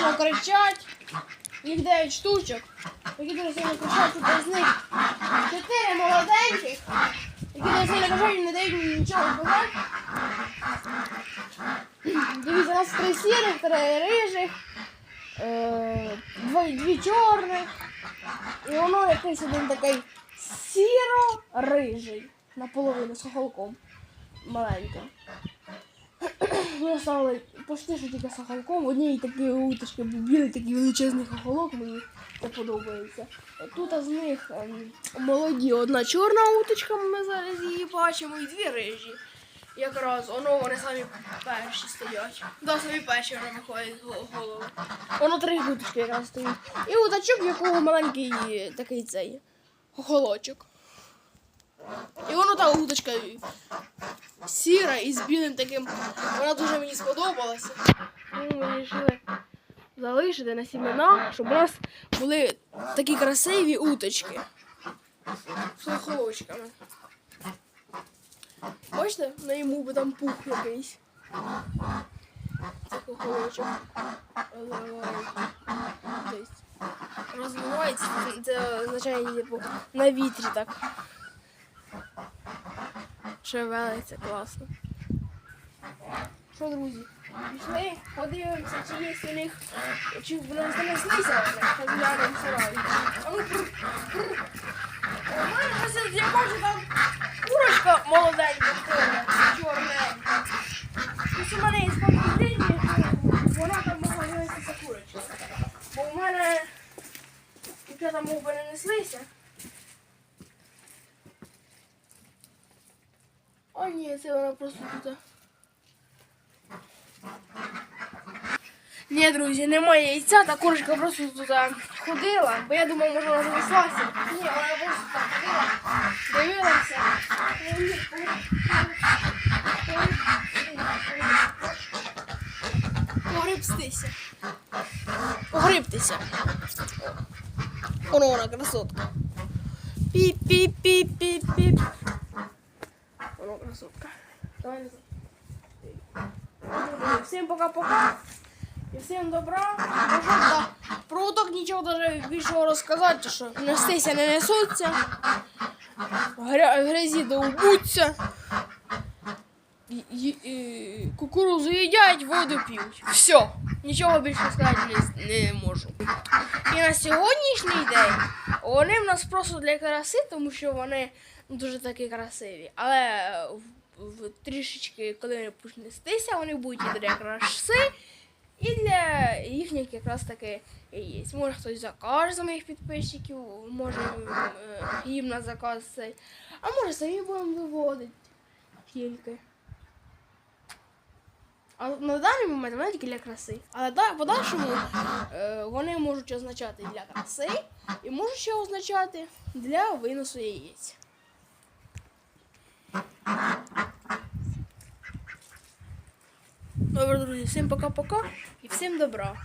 кричать. Їх 9 штучок. Які дуже сильно кричать, тут з них 4 молоденьких. Які дуже сильно кричать не дають мені нічого сказати. Дивіться, у нас три сірих, три рижих, е, дві, дві чорних. І воно якийсь один такий сіро-рижий. Наполовину з хохолком. Маленьким. Ми оставили почти що тільки з хохолком. Однієї такі уточки білий такий величезний хохолок, мені це подобається. Тут з них ем, молоді одна чорна уточка, ми зараз її бачимо, і дві рижі. Якраз воно вони самі перші стоять. Да, самі перші вони виходять з. Воно три уточки якраз стоїть. І уточок, в якого маленький такий цей хохолочок. І воно та уточка сіра і з білим таким. Вона дуже мені сподобалася. Ми вирішили залишити на сімена, щоб у нас були такі красиві уточки. З хохолочками. Бачите, на йому би там пух якийсь. Це. Розривається. Розвивається, це означає, типу, на вітрі так. Шевелиться класно. Що, друзі? Пішли, подивимося, чи є у них, чи в нас занеслися вони, розглянемо сарай. А ну, я бачу там курочка молоденька, чорненька. Ось у мене є спокійні, вона там могла винестися курочка. Бо у мене дівчата мов би не неслися. О, ні, це вона просто тут. Ні, друзі, немає яйця, та курочка просто тут ходила, бо я думав, може вона занеслася. Ні, вона просто так ходила, дивилася. Погребстися. Погребтеся. Воно вона красотка. Піп-піп-піп-піп-піп. Красотка. Давай. Всім пока-пока. І всім добра. Може, да. Про уток нічого даже більшого розказати, що нестися не несуться. Гря... Грязі довбуться. І Кукурузу їдять, воду п'ють. Все. Нічого більше сказати не, можу. І на сьогоднішній день вони в нас просто для краси, тому що вони дуже такі красиві. Але в, в трішечки, коли вони почнуть вони будуть і для краси, і для їхніх якраз таки яєць. Може хтось закаже за моїх підписчиків, може е, їм на заказ цей. А може самі будемо виводити тільки. А на даний момент вони тільки для краси. Да, в подальшому е, вони можуть означати для краси і можуть ще означати для виносу яєць. Добре, друзі, всім пока-пока і всім добра.